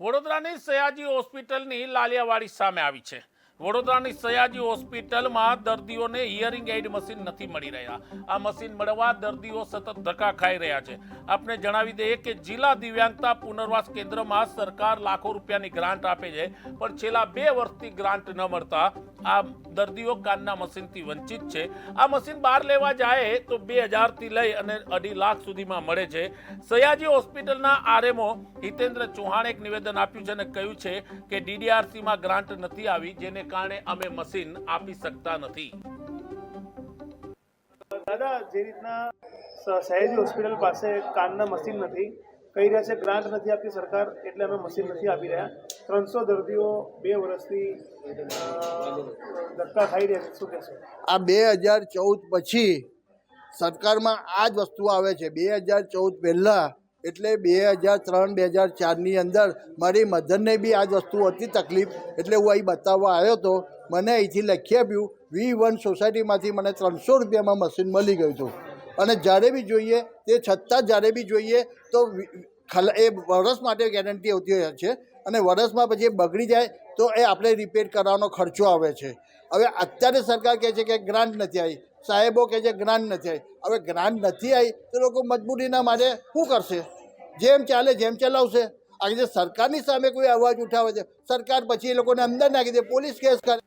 વડોદરાની સયાજી હોસ્પિટલની લાલિયાવાડી સામે આવી છે. વડોદરાની સયાજી હોસ્પિટલમાં દર્દીઓને હિયરિંગ એઇડ મશીન નથી મળી રહ્યા. આ મશીન મળવા દર્દીઓ સતત ધક્કા ખાઈ રહ્યા છે. આપને જણાવી દઈએ કે જિલ્લા દિવ્યાંગતા પુનર્વાસ કેન્દ્રમાં સરકાર લાખો રૂપિયાની ગ્રાન્ટ આપે છે, પણ છેલ્લા બે વર્ષથી ગ્રાન્ટ ન મળતા. આ દર્દીઓ કાનના મશીનથી વંચિત છે. આ મશીન બહાર લેવા જાય તો બે હજારથી લઈ અને અઢી લાખ સુધીમાં મળે છે. સયાજી હોસ્પિટલના આરએમઓ હિતેન્દ્ર ચૌહાણે એક નિવેદન આપ્યું છે અને કહ્યું છે કે ડીડીઆરસીમાં ગ્રાન્ટ નથી આવી, જેને કારણે અમે મશીન આપી શકતા નથી. દાદા, જે રીતના સયાજી હોસ્પિટલ પાસે કાનના મશીન નથી. કહી રહ્યા છે, ગ્રાન્ટ નથી આપતી સરકાર, એટલે અમે મશીન નથી આપી રહ્યા. ત્રણસો દર્દીઓ બે વર્ષથી ધક્કા ખાઈ રહ્યા છે. શું કહેશો? આ બે હજાર ચૌદ પછી સરકારમાં આ જ વસ્તુ આવે છે. બે હજાર ચૌદ પહેલાં એટલે બે હજાર ત્રણ, બે હજાર ચારની અંદર મારી મધરને બી આ જ વસ્તુ હતી તકલીફ, એટલે હું અહીં બતાવવા આવ્યો હતો. મને અહીંથી લખી આપ્યું, વી વન સોસાયટીમાંથી મને ત્રણસો રૂપિયામાં મશીન મળી ગયું હતું. અને જ્યારે બી જોઈએ, તે છતાં જ્યારે બી જોઈએ, તો એ વરસ માટે ગેરંટી આવતી હોય છે. અને વરસમાં પછી એ બગડી જાય, તો એ આપણે રિપેર કરવાનો ખર્ચો આવે છે. હવે અત્યારે સરકાર કહે છે કે ગ્રાન્ટ નથી આવી. સાહેબો કહે છે ગ્રાન્ટ નથી આવી. હવે ગ્રાન્ટ નથી આવી, તો લોકો મજબૂરીના મારે શું કરશે? જેમ ચાલે, જેમ ચલાવશે. આજે સરકારની સામે કોઈ અવાજ ઉઠાવે છે, સરકાર પછી એ લોકોને અંદર નાખી દે, પોલીસ કેસ કરે.